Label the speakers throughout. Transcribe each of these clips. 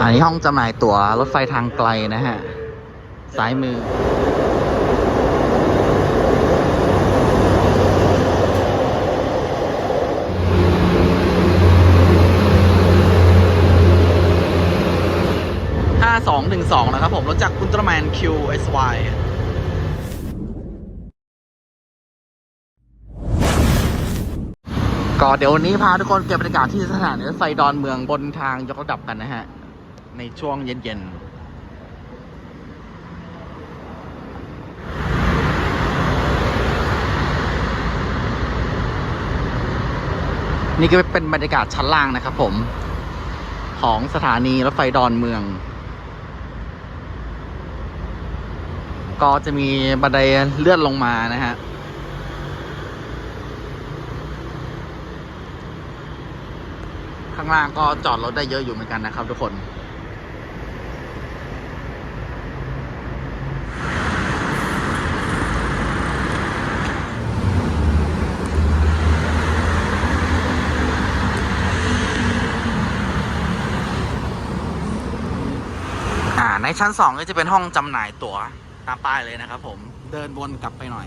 Speaker 1: อันนี้ห้องจำหน่ายตั๋วรถไฟทางไกลนะฮะ ซ้ายมือ ห้าสองหนึ่งสองนะครับผมรถจากอุลตร้าแมน QSY ก็เดี๋ยววันนี้พาทุกคนเก็บบรรยากาศที่สถานีรถไฟดอนเมืองบนทางยกระดับกันนะฮะ ในช่วงเย็นๆนี่ก็เป็นบรรยากาศชั้นล่างนะครับผม ของสถานีรถไฟดอนเมือง ก็จะมีบันไดเลื่อนลงมานะฮะ ข้างล่างก็จอดรถได้เยอะอยู่เหมือนกันนะครับทุกคน ในชั้นสองก็จะเป็นห้องจำหน่ายตั๋วตามป้ายเลยนะครับผมเดินวนกลับไปหน่อย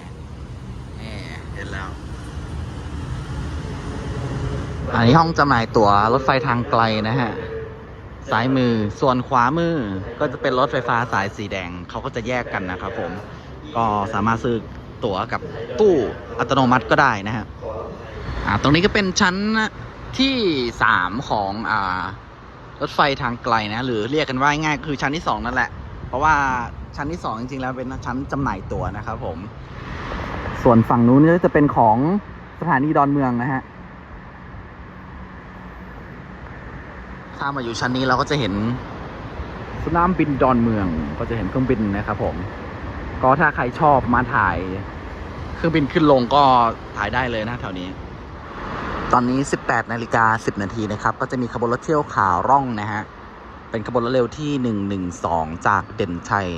Speaker 1: นี่เห็นแล้ว อันนี้ห้องจำหน่ายตั๋วรถไฟทางไกลนะฮะซ้ายมือส่วนขวามือก็จะเป็นรถไฟฟ้าสายสีแดงเขาก็จะแยกกันนะครับผมก็สามารถซื้อตั๋วกับตู้อัตโนมัติก็ได้นะฮะอ่าตรงนี้ก็เป็นชั้นที่สามของอ่า รถไฟทางไกลนะ หรือเรียกกันว่าง่ายๆคือชั้นที่สองนั่นแหละ เพราะว่าชั้นที่สองจริงๆ แล้วเป็นชั้นจำหน่ายตั๋วนะครับผม ส่วนฝั่งนู้นก็จะเป็นของสถานีดอนเมืองนะฮะถ้ามาอยู่ชั้นนี้เราก็จะเห็นสนามบินดอนเมือง ก็จะเห็นเครื่องบินนะครับผม ก็ถ้าใครชอบมาถ่าย เครื่องบินขึ้นลงก็ถ่ายได้เลยนะแถวนี้ ตอนนี้ 18 นาฬิกา 10 นาทีนะครับ ก็จะมีขบวนรถเที่ยวขาร่องนะฮะ เป็นขบวนรถเร็วที่ 112 จากเด่นชัย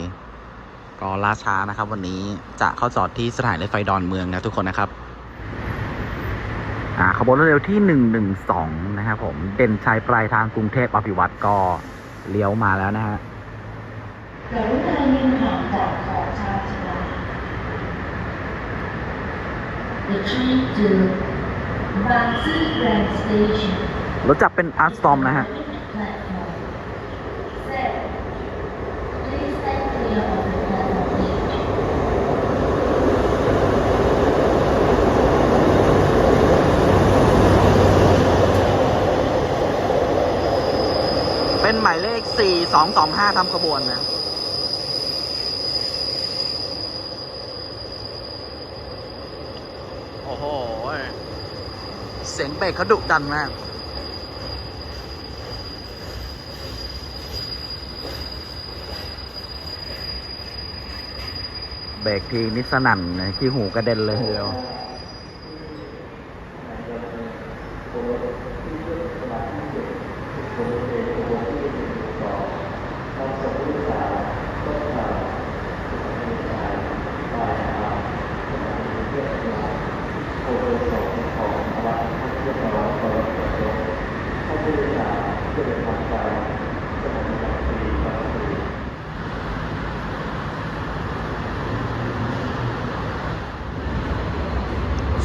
Speaker 1: ก็ล่าช้านะครับ วันนี้จะเข้าจอดที่สถานีรถไฟดอนเมืองนะทุกคนนะครับ อ่าขบวนรถเร็วที่ 112 นะครับผม เด่นชัยปลายทางกรุงเทพอภิวัตรก็เลี้ยวมาแล้วนะฮะ
Speaker 2: กรุณายืนห่างจากขอ
Speaker 1: รถจักรเป็นอาร์ตสตอมนะฮะ
Speaker 2: platform. Set. Please stand clear of the platform edge.
Speaker 1: เป็นหมายเลข 4225ทำขบวนนะโอ้โห เสียงเบรกเขาดุดันมาก เบรกทีนิสนั่นนะขี้หูกระเด็นเลยทีเดียว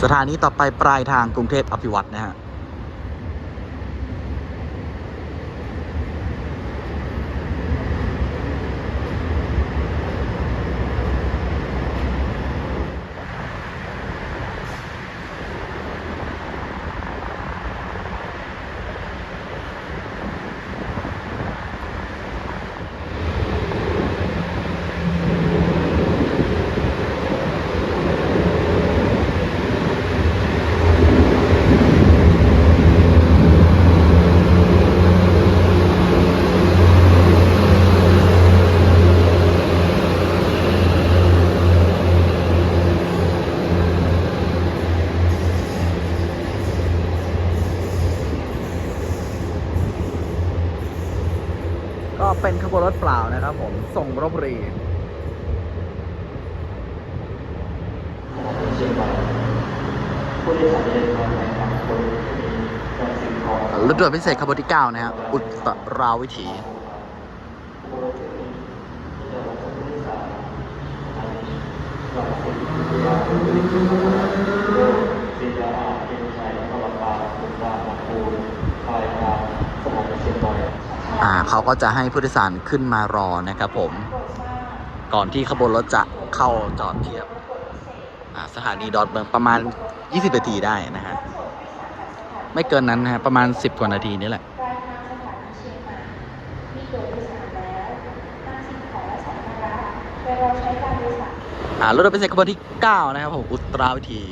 Speaker 1: สถานีต่อไปปลายทางกรุงเทพอภิวัตรนะฮะ ก็ เป็นขบวนรถเปล่านะครับผม ส่งรบบุรีรถด่วนพิเศษขบวนที่ 9 นะครับ อุตราวิถีอ่าเขาก็จะให้ผู้โดยสารขึ้นมารอนะครับผม ก่อนที่ขบวนรถจะเข้าจอดเทียบสถานีดอนเมืองประมาณ 20 นาทีได้นะฮะ ไม่เกินนั้นนะฮะ ประมาณ 10 กว่านาทีนี่แหละ
Speaker 2: ปลายทางสถโดยสารแล้วนำสิ่งของและสัมภาระไปรอใช้การโดยสาร
Speaker 1: อ่ารถโดยสารขบวนที่ 9 นะครับผม อุตราวิถี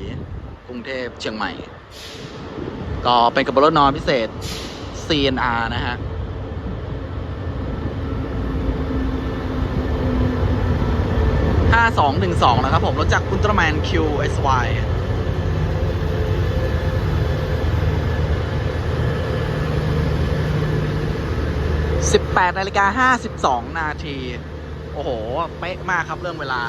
Speaker 1: กรุงเทพเชียงใหม่ ก็เป็นขบวนรถนอนพิเศษ CNR นะฮะ 5212 นะครับผม รถจากอุลตร้าแมน QSY 18นาฬิกา52 นาที โอ้โห เป๊ะมากครับเรื่องเวลา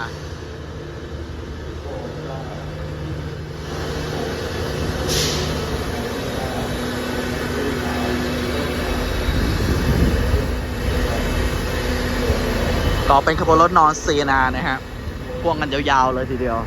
Speaker 1: ก็เป็นขบวนรถนอนซีนานะฮะพ่วงกันยาวๆเลยทีเดียว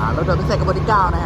Speaker 1: อ่ารถโดย พิเศษกับวนที่9นะฮะ